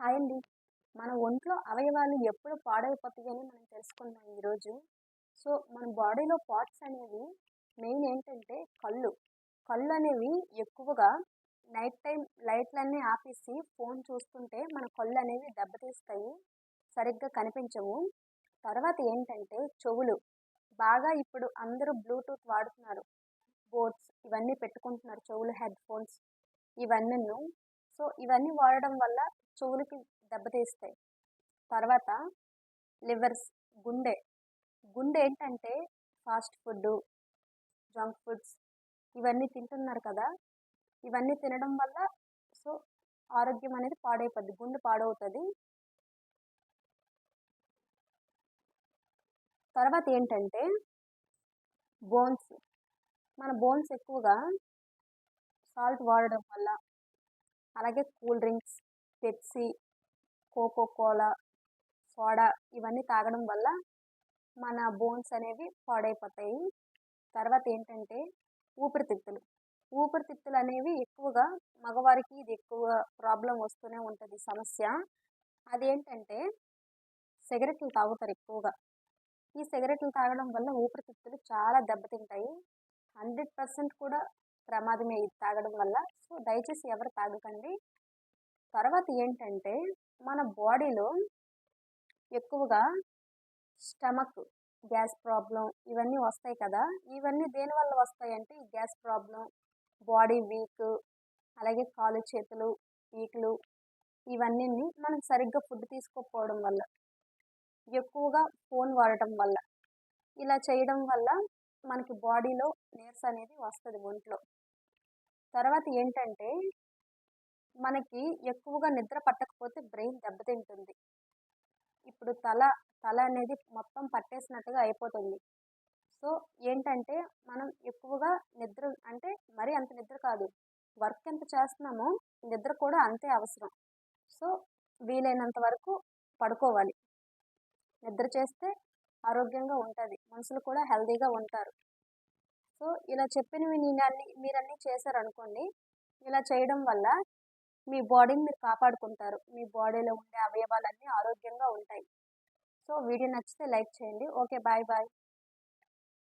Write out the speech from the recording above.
Hi అండి మన ఒంట్లో అవయవాలు ఎప్పుడు పాడైపోతాయని మనం తెలుసుకుందాం ఈరోజు. సో మన బాడీలో పార్ట్స్ అనేవి మెయిన్ ఏంటంటే కళ్ళు. కళ్ళు అనేవి ఎక్కువగా నైట్ టైం లైట్లన్నీ ఆపేసి ఫోన్ చూస్తుంటే మన కళ్ళు అనేవి దెబ్బతీస్తాయి సరిగ్గా కనిపించవు. తర్వాత ఏంటంటే చెవులు. బాగా ఇప్పుడు అందరూ బ్లూటూత్ వాడుతున్నారు. బోట్స్ ఇవన్నీ పెట్టుకుంటున్నారు చెవులు హెడ్ ఫోన్స్ ఇవన్నీ సో ఇవన్నీ వాడడం వల్ల చెవులకి దెబ్బతీస్తాయి తర్వాత లివర్స్ గుండె. గుండె ఏంటంటే ఫాస్ట్ ఫుడ్ జంక్ ఫుడ్స్ ఇవన్నీ తింటున్నారు కదా! ఇవన్నీ తినడం వల్ల సో ఆరోగ్యం అనేది పాడైపోద్ది. గుండె పాడవుతుంది. తర్వాత ఏంటంటే బోన్స్. మన బోన్స్ ఎక్కువగా సాల్ట్ వాడడం వల్ల అలాగే cool drinks Pepsi Coca Cola soda ఇవన్నీ తాగడం వల్ల మన బోన్స్ అనేవి పాడైపోతాయి. తర్వాత ఏంటంటే ఊపిరితిత్తులు. ఊపిరితిత్తులు అనేవి ఎక్కువగా మగవారికి ఇది ఎక్కువ ప్రాబ్లం వస్తూనే ఉంటుంది సమస్య. అదేంటంటే సిగరెట్లు తాగుతారు ఎక్కువగా. ఈ సిగరెట్లు తాగడం వల్ల ఊపిరితిత్తులు చాలా దెబ్బతింటాయి. హండ్రెడ్ పర్సెంట్ కూడా ప్రమాదమే ఇది తాగడం వల్ల. సో దయచేసి ఎవరు తాగకండి. తర్వాత ఏంటంటే మన బాడీలో ఎక్కువగా స్టమక్ గ్యాస్ ప్రాబ్లం ఇవన్నీ వస్తాయి కదా. ఇవన్నీ దేనివల్ల వస్తాయి అంటే ఈ గ్యాస్ ప్రాబ్లం బాడీ వీక్ అలాగే కాలు చేతులు వీక్లు ఇవన్నీ మనం సరిగ్గా ఫుడ్ తీసుకోకపోవడం వల్ల ఎక్కువగా ఫోన్ వాడటం వల్ల. ఇలా చేయడం వల్ల మనకి బాడీలో నీరస అనేది వస్తుంది ఒంట్లో. తర్వాత ఏంటంటే మనకి ఎక్కువగా నిద్ర పట్టకపోతే బ్రెయిన్ దెబ్బతింటుంది. ఇప్పుడు తల తల అనేది మొత్తం పట్టేసినట్టుగా అయిపోతుంది. సో ఏంటంటే మనం ఎక్కువగా నిద్ర అంటే మరీ అంత నిద్ర కాదు. వర్క్ ఎంత చేస్తున్నామో నిద్ర కూడా అంతే అవసరం. సో వీలైనంత వరకు పడుకోవాలి. నిద్ర చేస్తే ఆరోగ్యంగా ఉంటుంది. మనుషులు కూడా హెల్తీగా ఉంటారు. సో ఇలా చెప్పినవి నేను అన్ని మీరు అన్నీ చేశారనుకోండి ఇలా చేయడం వల్ల మీ బాడీని మీరు కాపాడుకుంటారు. మీ బాడీలో ఉండే అవయవాలన్నీ ఆరోగ్యంగా ఉంటాయి. సో వీడియో నచ్చితే లైక్ చేయండి. Okay bye bye.